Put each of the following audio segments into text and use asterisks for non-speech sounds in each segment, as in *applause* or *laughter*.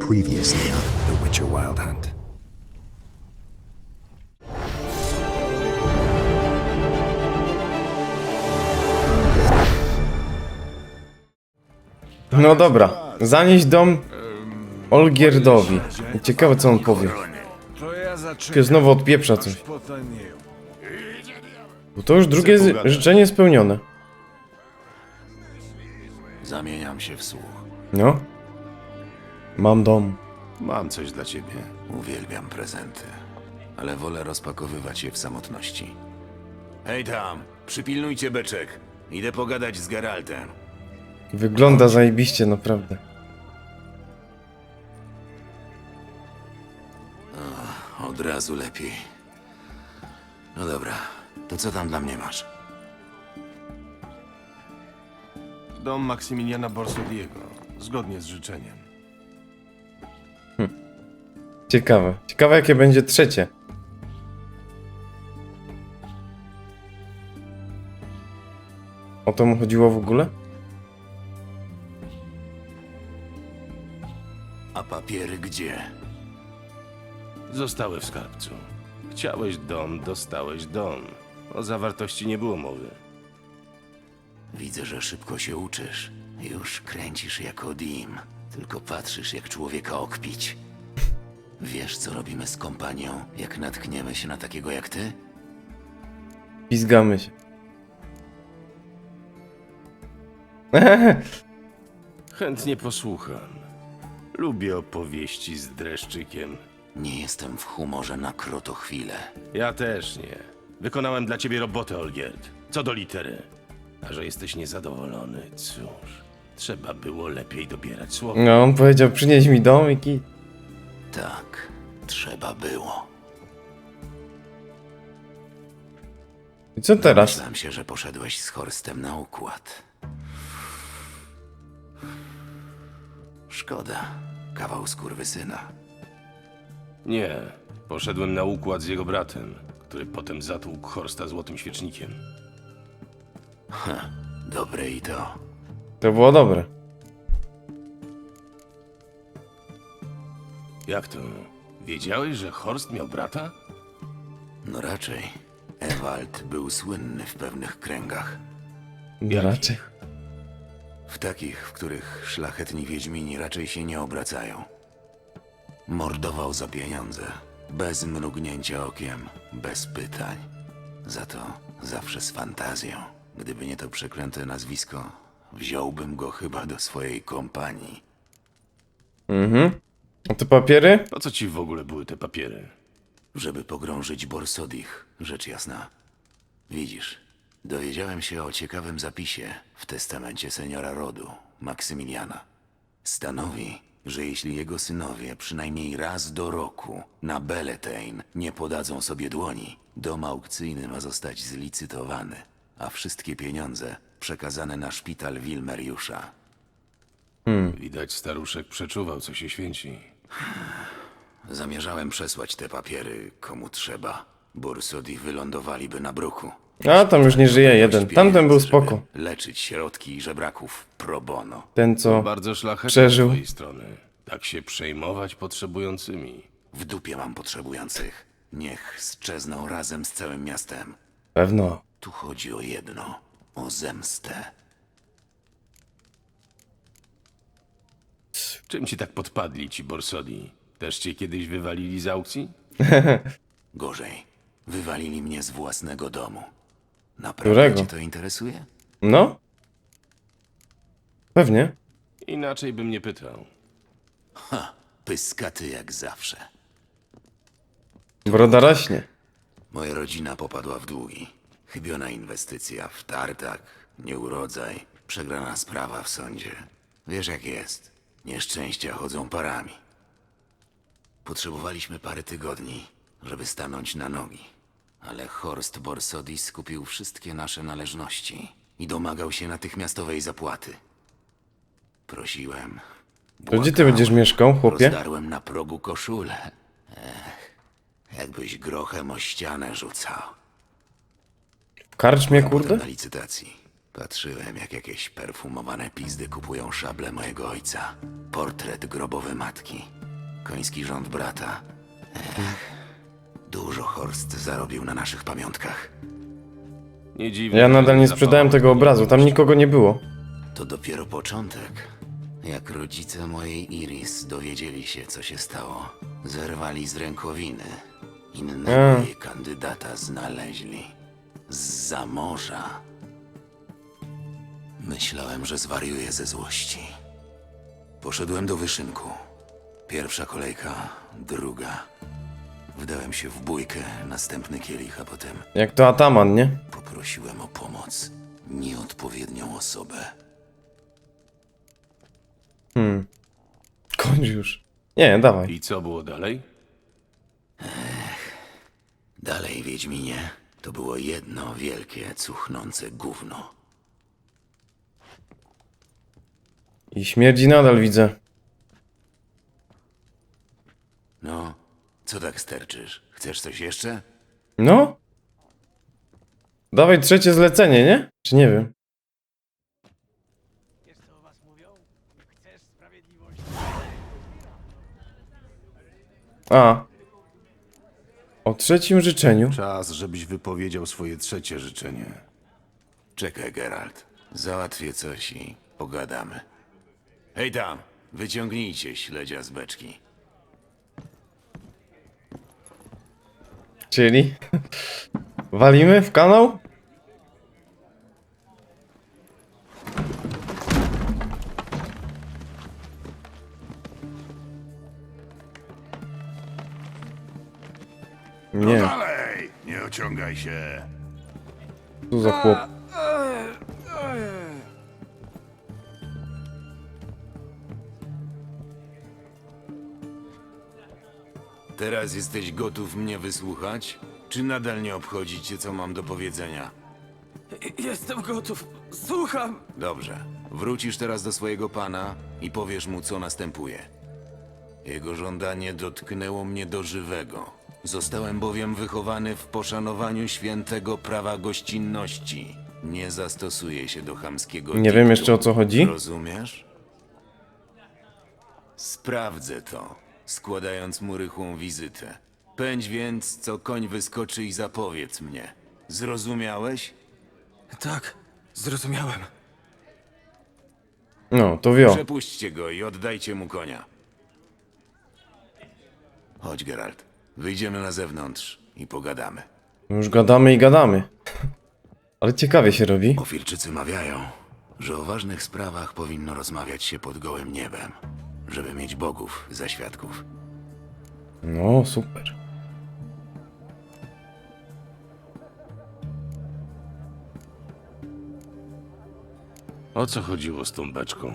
Previously on The Witcher Wild Hunt. No dobra, zanieść dom Olgierdowi. Ciekawe co on powie. Tylko znowu odpieprza coś. Bo to już drugie życzenie spełnione. Zamieniam się w słuch. No. Mam dom. Mam coś dla ciebie. Uwielbiam prezenty, ale wolę rozpakowywać je w samotności. Hej tam, przypilnujcie beczek. Idę pogadać z Geraltem. Wygląda zajebiście, naprawdę. Od razu lepiej. No dobra, to co tam dla mnie masz? Dom Maksymiliana Borsodiego. Zgodnie z życzeniem. Ciekawe. Ciekawe jakie będzie trzecie. O to mu chodziło w ogóle? A papiery gdzie? Zostały w skarbcu. Chciałeś dom, dostałeś dom. O zawartości nie było mowy. Widzę, że szybko się uczysz. Już kręcisz jako Dim. Tylko patrzysz, jak człowieka okpić. Wiesz, co robimy z kompanią, jak natkniemy się na takiego jak ty? Pizgamy się. *laughs* Chętnie posłucham. Lubię opowieści z dreszczykiem. Nie jestem w humorze na krotochwilę. Ja też nie. Wykonałem dla ciebie robotę, Olgierd. Co do litery. A że jesteś niezadowolony, cóż. Trzeba było lepiej dobierać słowa. No, on powiedział przynieś mi dom i kit. Tak, trzeba było. I co teraz? Myślałem się, że poszedłeś z Horstem na układ. Szkoda. Kawał skurwysyna. Nie. Poszedłem na układ z jego bratem, który potem zatłukł Horsta złotym świecznikiem. Dobre i to. To było dobre. Jak to? Wiedziałeś, że Horst miał brata? No raczej. Ewald był słynny w pewnych kręgach. No raczej. W takich, w których szlachetni wiedźmini raczej się nie obracają. Mordował za pieniądze, bez mrugnięcia okiem, bez pytań. Za to zawsze z fantazją. Gdyby nie to przeklęte nazwisko, wziąłbym go chyba do swojej kompanii. Mhm. A te papiery? Po co ci w ogóle były te papiery? żeby pogrążyć Borsodich, rzecz jasna. Widzisz, dowiedziałem się o ciekawym zapisie w testamencie seniora rodu, Maksymiliana. Stanowi, że jeśli jego synowie przynajmniej raz do roku na Beletein nie podadzą sobie dłoni, dom aukcyjny ma zostać zlicytowany, a wszystkie pieniądze przekazane na szpital Wilmeriusza. Widać, staruszek przeczuwał, co się święci. Zamierzałem przesłać te papiery komu trzeba. Borsodi wylądowaliby na bruku. A, tam już nie żyje jeden. Tamten był spoko. Leczyć środki i żebraków pro bono. Ten co... Bardzo szlachetne Przeżył. z twojej strony. Tak się przejmować potrzebującymi. W dupie mam potrzebujących. Niech strzezną razem z całym miastem. Pewno. Tu chodzi o jedno. O zemstę. Czym ci tak podpadli ci Borsodi? Też cię kiedyś wywalili z aukcji? *laughs* Gorzej. Wywalili mnie z własnego domu. Naprawdę Którego? cię to interesuje? No? Pewnie. Inaczej bym nie pytał. Pyskaty jak zawsze. Broda rośnie. Moja rodzina popadła w długi. Chybiona inwestycja w tartak, nieurodzaj, przegrana sprawa w sądzie. Wiesz jak jest. Nieszczęścia chodzą parami. Potrzebowaliśmy parę tygodni, żeby stanąć na nogi. Ale Horst Borsodi skupił wszystkie nasze należności i domagał się natychmiastowej zapłaty. Prosiłem. To gdzie ty będziesz mieszkał, chłopie? Rozdarłem na progu koszulę. Ech, jakbyś grochem o ścianę rzucał. W karczmie, kurde? na licytacji. Patrzyłem, jak jakieś perfumowane pizdy kupują szable mojego ojca. Portret grobowy matki. Koński rząd brata. Ech, dużo Horst zarobił na naszych pamiątkach. Nie dziwne, Ja że nadal nie sprzedałem tego obrazu, tam nikogo nie było. To dopiero początek. Jak rodzice mojej Iris dowiedzieli się, co się stało, zerwali z rękowiny. Innego A. jej kandydata znaleźli. Z morza. Myślałem, że zwariuję ze złości. Poszedłem do wyszynku. Pierwsza kolejka, druga. Wdałem się w bójkę, następny kielich, a potem Jak to Ataman, nie? poprosiłem o pomoc nieodpowiednią osobę. Hmm. Kończ już. Nie, dawaj. I co było dalej? Dalej, Wiedźminie, to było jedno wielkie, cuchnące gówno. I śmierdzi nadal widzę. No, co tak sterczysz? Chcesz coś jeszcze? No? Dawaj trzecie zlecenie, nie? Czy nie wiem? A. O trzecim życzeniu. Czas, żebyś wypowiedział swoje trzecie życzenie. Czekaj, Geralt. Załatwię coś i pogadamy. Hej tam, wyciągnijcie śledzia z beczki. Czyli? Walimy w kanał? Nie, Dalej! Nie ociągaj się. tu za chłop. Teraz jesteś gotów mnie wysłuchać? Czy nadal nie obchodzi cię, co mam do powiedzenia? Jestem gotów. Słucham. Dobrze. Wrócisz teraz do swojego pana i powiesz mu, co następuje. Jego żądanie dotknęło mnie do żywego. Zostałem bowiem wychowany w poszanowaniu świętego prawa gościnności. Nie zastosuję się do chamskiego Nie diktu. wiem jeszcze o co chodzi. Rozumiesz? Sprawdzę to, składając mu rychłą wizytę. Pędź więc, co koń wyskoczy i zapowiedz mnie. Zrozumiałeś? Tak, zrozumiałem. No, to wio. Przepuśćcie go i oddajcie mu konia. Chodź, Geralt. Wyjdziemy na zewnątrz i pogadamy. Już gadamy i gadamy. Ale ciekawie się robi. Ofirczycy mawiają, że o ważnych sprawach powinno rozmawiać się pod gołym niebem, żeby mieć bogów za świadków. No, super. O co chodziło z tą beczką?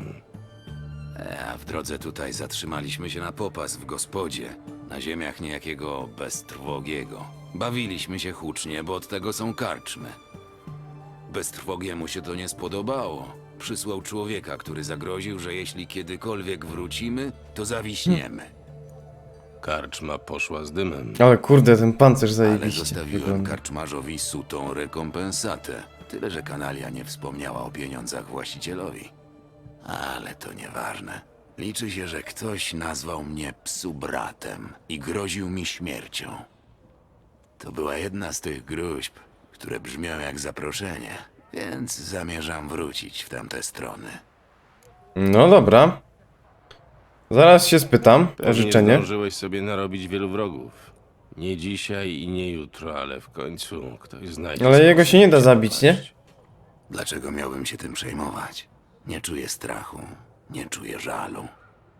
E, A w drodze tutaj zatrzymaliśmy się na popas w gospodzie, na ziemiach niejakiego beztrwogiego. Bawiliśmy się hucznie, bo od tego są karczmy. Beztrwogiemu się to nie spodobało. Przysłał człowieka, który zagroził, że jeśli kiedykolwiek wrócimy, to zawiśniemy. Karczma poszła z dymem. Ale kurde, ten pancerz Ale zajebiście zostawiłem wygląda. karczmarzowi sutą rekompensatę. Tyle, że kanalia nie wspomniała o pieniądzach właścicielowi. Ale to nieważne. Liczy się, że ktoś nazwał mnie psu bratem i groził mi śmiercią. To była jedna z tych gruźb, które brzmią jak zaproszenie, więc zamierzam wrócić w tamte strony. No dobra. Zaraz się spytam o Pewnie życzenie. zdążyłeś sobie narobić wielu wrogów. Nie dzisiaj i nie jutro, ale w końcu ktoś znajdzie Ale jego sposób, się nie da by zabić, nie? napaść. Dlaczego miałbym się tym przejmować? Nie czuję strachu, nie czuję żalu.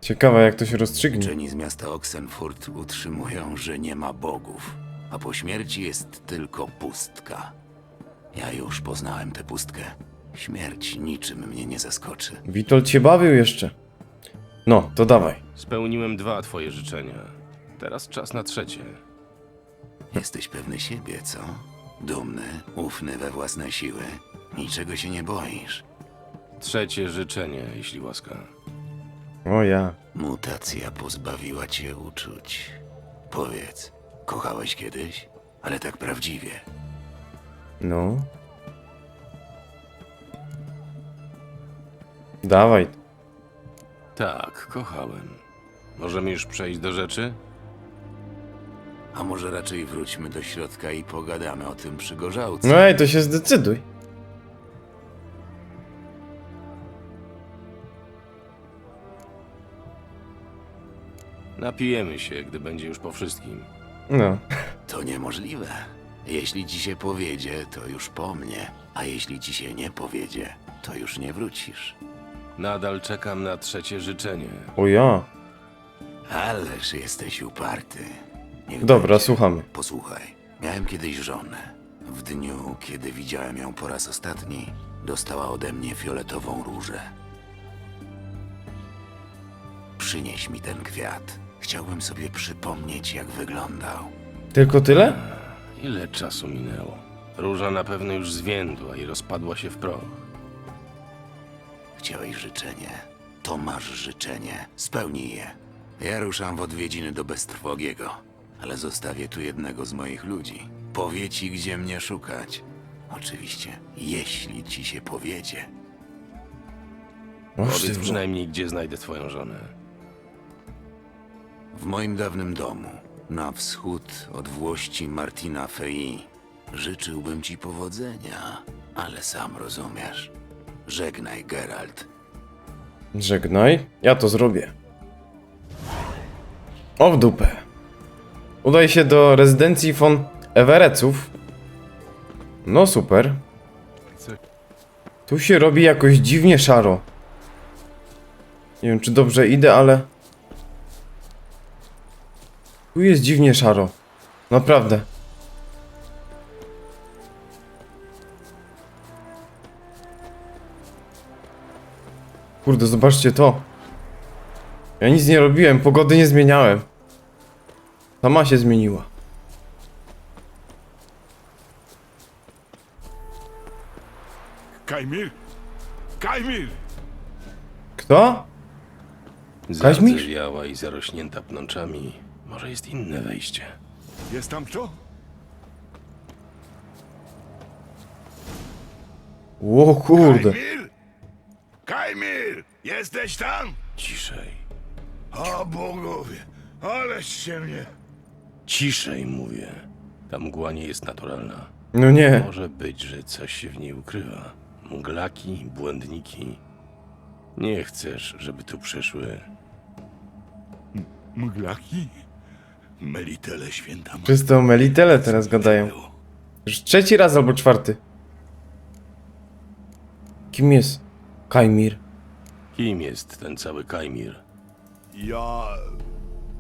Ciekawe jak to się rozstrzygnie. Uczeni z miasta Oxenfurt utrzymują, że nie ma bogów, a po śmierci jest tylko pustka. Ja już poznałem tę pustkę. Śmierć niczym mnie nie zaskoczy. Witold się bawił jeszcze. No, to dawaj. Spełniłem dwa twoje życzenia. Teraz czas na trzecie. Jesteś pewny siebie, co? Dumny, ufny we własne siły. Niczego się nie boisz. Trzecie życzenie, jeśli łaska. O ja. Mutacja pozbawiła cię uczuć. Powiedz, kochałeś kiedyś? Ale tak prawdziwie. No. Dawaj. Tak, kochałem. Możemy już przejść do rzeczy? A może raczej wróćmy do środka i pogadamy o tym przy gorzałce? No ej, to się zdecyduj. Napijemy się, gdy będzie już po wszystkim. No. To niemożliwe. Jeśli ci się powiedzie, to już po mnie. A jeśli ci się nie powiedzie, to już nie wrócisz. Nadal czekam na trzecie życzenie. O ja. Ależ jesteś uparty. Niech Dobra, będzie. słuchamy. Posłuchaj, miałem kiedyś żonę. W dniu, kiedy widziałem ją po raz ostatni, dostała ode mnie fioletową różę. Przynieś mi ten kwiat. Chciałbym sobie przypomnieć, jak wyglądał. Tylko tyle? Ile czasu minęło? Róża na pewno już zwiędła i rozpadła się w proch. Chciałeś życzenie. To masz życzenie. Spełnij je. Ja ruszam w odwiedziny do Beztrwogiego, ale zostawię tu jednego z moich ludzi. Powie ci, gdzie mnie szukać. Oczywiście, jeśli ci się powiedzie. Powiedz przynajmniej, gdzie znajdę twoją żonę. W moim dawnym domu, na wschód od włości Martina Fei, życzyłbym ci powodzenia, ale sam rozumiesz. Żegnaj, Geralt. Żegnaj. Ja to zrobię. O w dupę. Udaj się do rezydencji von Evereców. No super. Tu się robi jakoś dziwnie szaro. Nie wiem, czy dobrze idę, ale... Tu jest dziwnie szaro. Naprawdę. Kurde, zobaczcie to. Ja nic nie robiłem, pogody nie zmieniałem. Sama się zmieniła. Kajmir? Kajmir! Kto? Zardzewiała i zarośnięta pnączami. Może jest inne wejście. Jest tam kto? Ło kurde. Kajmir? Kajmir! Jesteś tam? Ciszej. O bogowie, ależ się mnie... Ciszej, mówię. Ta mgła nie jest naturalna. No nie. Może być, że coś się w niej ukrywa. Mglaki, błędniki. Nie chcesz, żeby tu przyszły. Mglaki? Melitele święta ma... Wszyscy o Melitele teraz gadają. Już trzeci raz albo czwarty. Kim jest Kajmir? Kim jest ten cały Kajmir? Ja...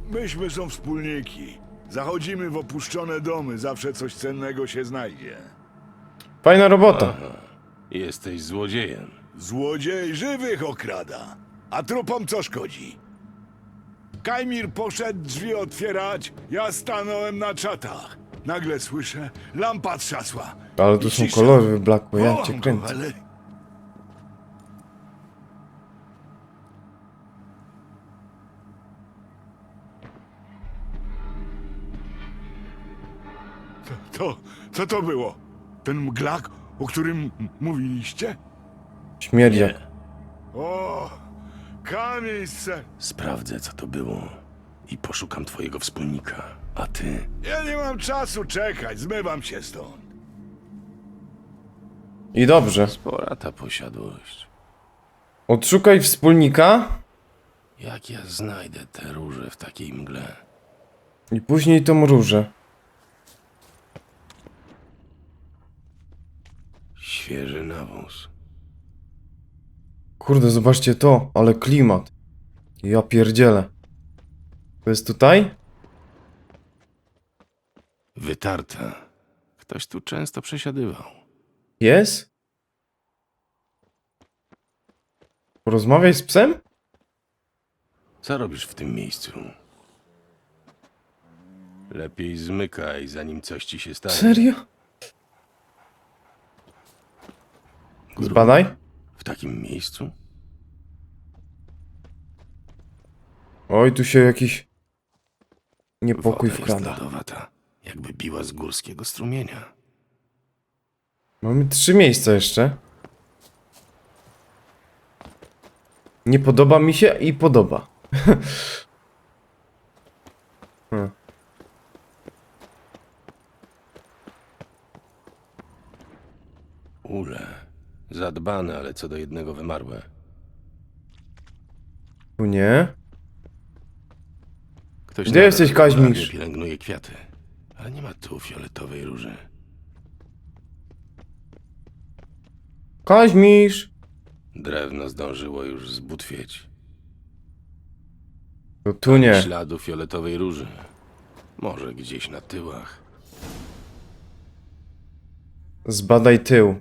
Myśmy są wspólniki. Zachodzimy w opuszczone domy, zawsze coś cennego się znajdzie. Fajna robota. Jesteś złodziejem. Złodziej żywych okrada, a trupom co szkodzi? Kajmir poszedł drzwi otwierać, ja stanąłem na czatach. Nagle słyszę, lampa trzasła. Ale tu są kolory wyblakłe, ja cię go, kręcę. ale... To, to, co to było? Ten mglak, o którym mówiliście? Śmierdziak. O, kamień. Sprawdzę, co to było. I poszukam twojego wspólnika. A ty? Ja nie mam czasu czekać, zmywam się stąd. I dobrze. Spora ta posiadłość. Odszukaj wspólnika Jak ja znajdę te róże w takiej mgle? i później tą różę. Świeży nawóz. Kurde, zobaczcie to, ale klimat. Ja pierdzielę. To jest tutaj? Wytarta. Ktoś tu często przesiadywał. Jest? Porozmawiaj z psem? Co robisz w tym miejscu? Lepiej zmykaj, zanim coś ci się stanie. Serio? Zbadaj. W takim miejscu? Oj, tu się jakiś niepokój Woda jest wkrada. lodowata, jakby biła z górskiego strumienia. Mamy trzy miejsca jeszcze. Nie podoba mi się i podoba. *laughs* hmm. Ule. Zadbane, ale co do jednego wymarłe. Tu nie. Ktoś Gdzie jesteś, Kaźmisz? regularnie pielęgnuje kwiaty. Ale nie ma tu fioletowej róży. Kaźmisz! Drewno zdążyło już zbutwieć. To tu nie. Śladu fioletowej róży. Może gdzieś na tyłach. Zbadaj tył.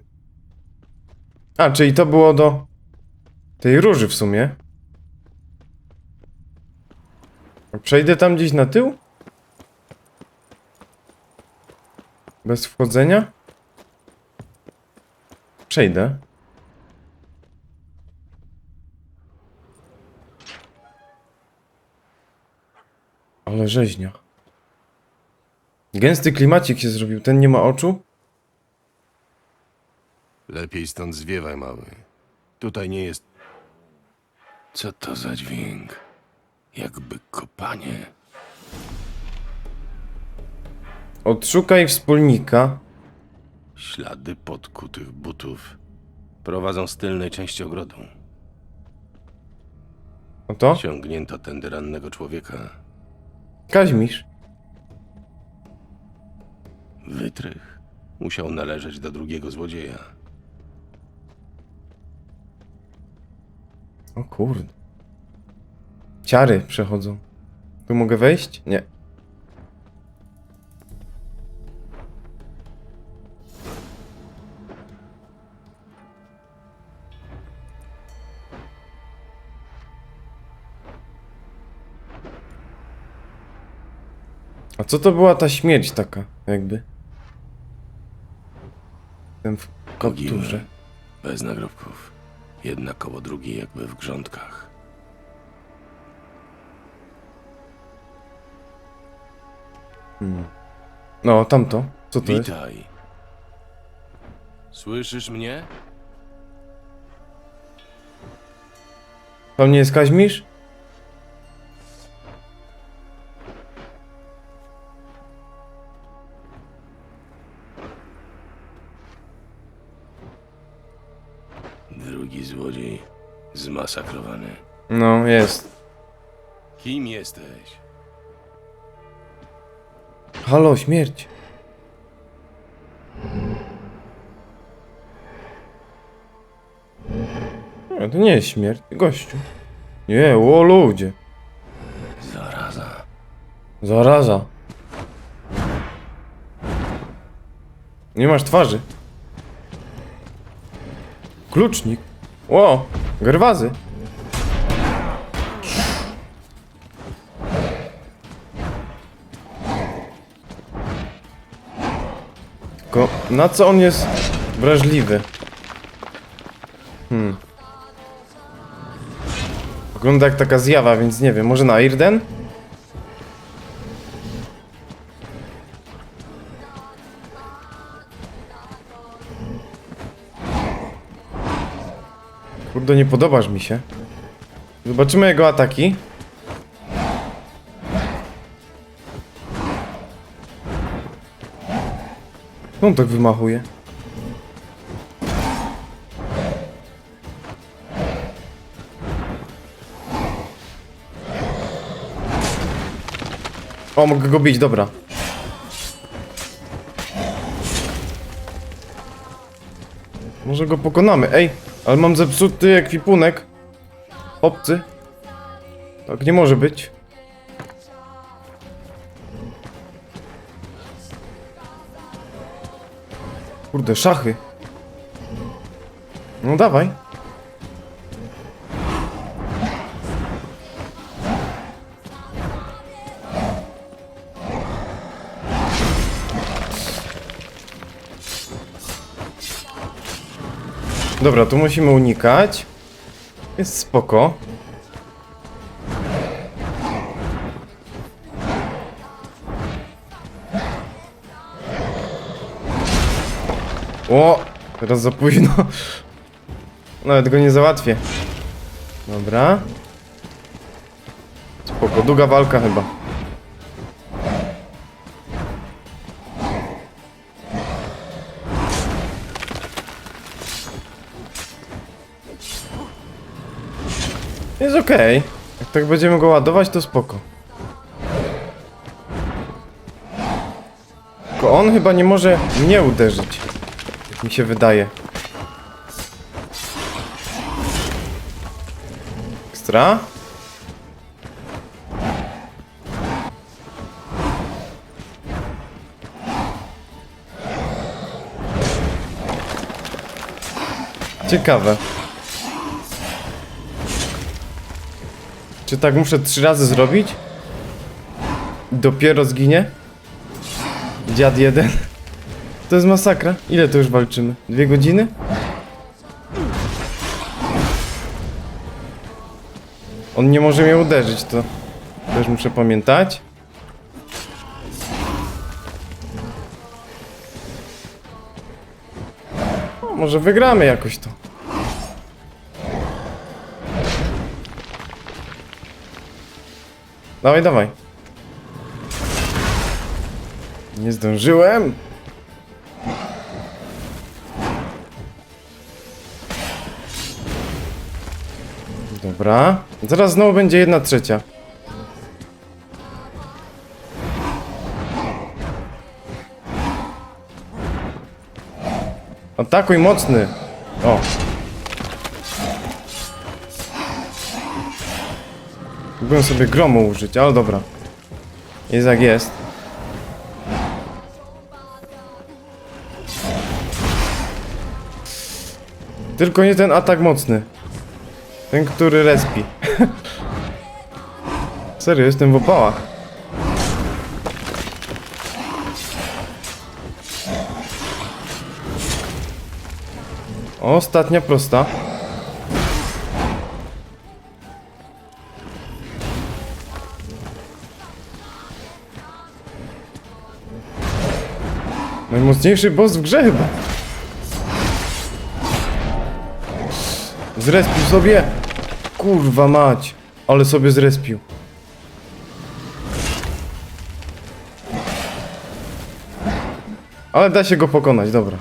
A, czyli to było do tej róży w sumie. Przejdę tam gdzieś na tył? Bez wchodzenia? Przejdę. Ale rzeźnia. Gęsty klimacik się zrobił. Ten nie ma oczu? Lepiej stąd zwiewaj, mały. Tutaj nie jest. Co to za dźwięk? Jakby kopanie. Odszukaj wspólnika. Ślady podkutych butów prowadzą z tylnej części ogrodu. No to? Ciągnięto tędy rannego człowieka. Kaźmisz. Wytrych musiał należeć do drugiego złodzieja. O kurde. Ciary przechodzą. Tu mogę wejść? Nie. A co to była ta śmierć taka, jakby? Ten w kapturze. Mogiły bez nagrobków. Jedna koło drugiej jakby w grządkach. No, tamto. Co to jest? Witaj. Słyszysz mnie? To nie jest Kaźmisz? Zmasakrowany. No, jest. Kim jesteś? Halo, śmierć. Nie, to nie jest śmierć, gościu. Nie, o ludzie. Zaraza. Zaraza. Nie masz twarzy. Klucznik. Ło, gerwazy. Tylko na co on jest wrażliwy? Hmm. Wygląda jak taka zjawa, więc nie wiem. Może na Irden? Kurde, nie podobasz mi się. Zobaczymy jego ataki. On tak wymachuje. O, mogę go bić, dobra. Może go pokonamy. Ej, ale mam zepsuty ekwipunek. Obcy. Tak nie może być. Kurde, szachy. No dawaj. Dobra, tu musimy unikać. Jest spoko. Teraz za późno. Nawet go nie załatwię. Dobra. Spoko, długa walka chyba. Jest okej. Jak tak będziemy go ładować, to spoko. Tylko on chyba nie może mnie uderzyć. Mi się wydaje. Ekstra. Ciekawe. Czy tak muszę trzy razy zrobić? Dopiero zginie? Dziad jeden. To jest masakra. Ile to już walczymy? Dwie godziny? On nie może mnie uderzyć, to też muszę pamiętać. No, może wygramy jakoś to. Dawaj, dawaj. Nie zdążyłem. Dobra. Zaraz znowu będzie jedna trzecia. Atakuj mocny. O. Mógłbym sobie gromu użyć, ale dobra. Jest jak jest. Tylko nie ten atak mocny. Ten, który respi. Serio, jestem w opałach. Ostatnia prosta. Najmocniejszy boss w grze chyba. Zrespił sobie. Kurwa mać. Ale sobie zrespił. Ale da się go pokonać, dobra.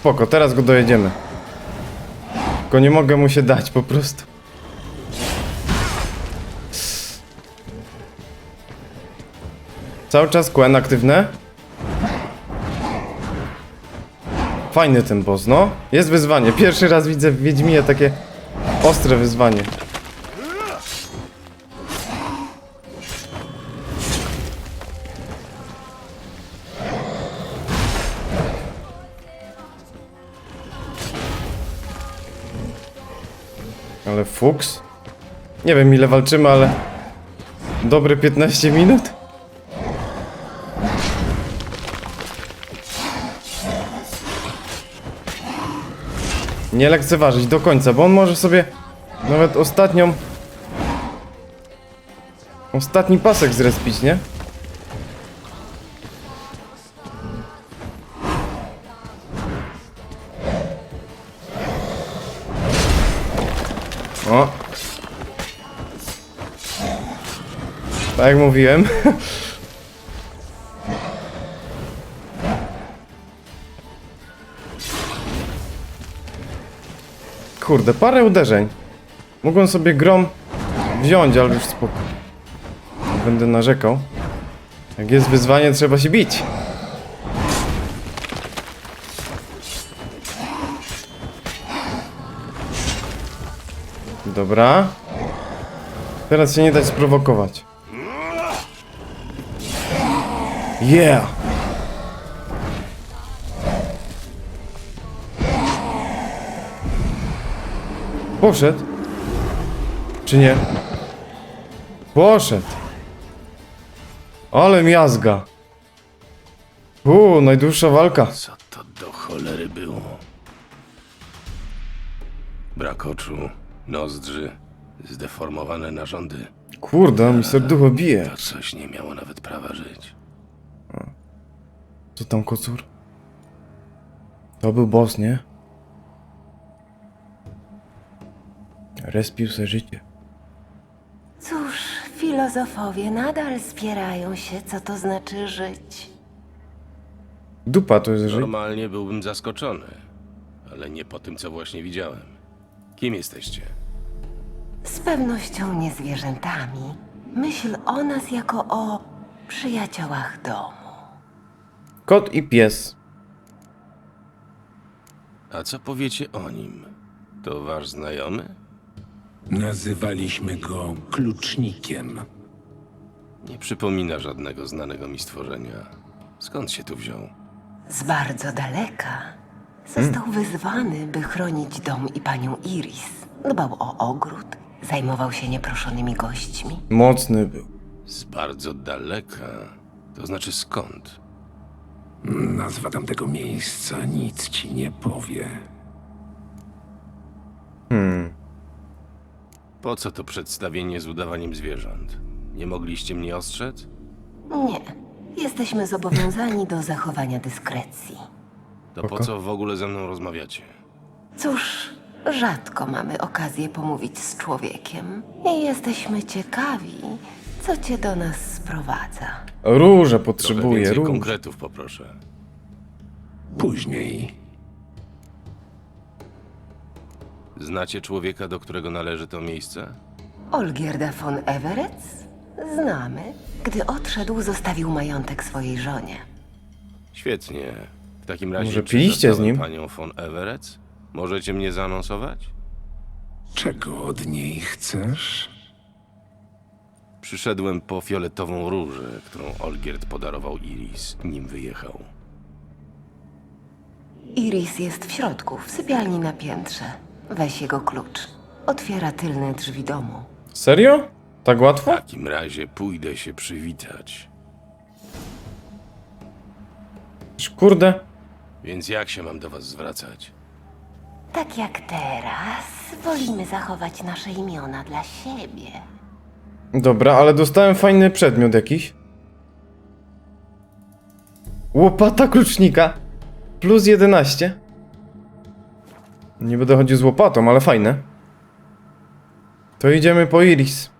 Spoko, teraz go dojedziemy. Tylko nie mogę mu się dać po prostu. Cały czas Quen aktywne. Fajny ten boss, no. Jest wyzwanie. Pierwszy raz widzę w Wiedźminie takie ostre wyzwanie. Fuks? Nie wiem ile walczymy, ale... Dobre 15 minut? Nie lekceważyć do końca, bo on może sobie nawet ostatnią... Ostatni pasek zrespić, nie? Jak mówiłem. Kurde, parę uderzeń. Mogłem sobie grom wziąć, ale już spoko. Będę narzekał. Jak jest wyzwanie, trzeba się bić. Dobra. Teraz się nie dać sprowokować. Yeah! Poszedł? Czy nie? Poszedł. Ale miazga. Uuu, najdłuższa walka. Co to do cholery było? Brak oczu, nozdrzy, zdeformowane narządy. Kurde, mi serducho bije. To coś nie miało nawet prawa żyć. Co tam, kocur? To był boss, nie? Respił se życie. Cóż, filozofowie nadal spierają się, co to znaczy żyć. Dupa to jest życie. Normalnie byłbym zaskoczony, ale nie po tym, co właśnie widziałem. Kim jesteście? Z pewnością nie zwierzętami. Myśl o nas jako o przyjaciołach domu. Kot i pies. A co powiecie o nim? To wasz znajomy? Nazywaliśmy go klucznikiem. Nie przypomina żadnego znanego mi stworzenia. Skąd się tu wziął? Z bardzo daleka. Został wyzwany, by chronić dom i panią Iris. Dbał o ogród, zajmował się nieproszonymi gośćmi. Mocny był. Z bardzo daleka. To znaczy skąd? Nazwa tamtego miejsca nic ci nie powie. Hmm. Po co to przedstawienie z udawaniem zwierząt? Nie mogliście mnie ostrzec? Nie. Jesteśmy zobowiązani do zachowania dyskrecji. To po co w ogóle ze mną rozmawiacie? Cóż, rzadko mamy okazję pomówić z człowiekiem i jesteśmy ciekawi, co cię do nas sprowadza. Róże Trochę potrzebuje, więcej róż. konkretów poproszę. Później Znacie człowieka, do którego należy to miejsce? Olgierda von Everett? Znamy. Gdy odszedł, zostawił majątek swojej żonie. Świetnie. W takim razie Może czy piliście z zastałem nim? panią von Everett? Możecie mnie zaanonsować? czego od niej chcesz? Przyszedłem po fioletową różę, którą Olgierd podarował Iris, nim wyjechał. Iris jest w środku, w sypialni na piętrze. Weź jego klucz. Otwiera tylne drzwi domu. Serio? Tak W łatwo? takim razie pójdę się przywitać. Kurde. Więc jak się mam do was zwracać? Tak jak teraz, wolimy zachować nasze imiona dla siebie. Dobra, ale dostałem fajny przedmiot jakiś. Łopata klucznika. Plus 11. Nie będę chodził z łopatą, ale fajne. To idziemy po Iris.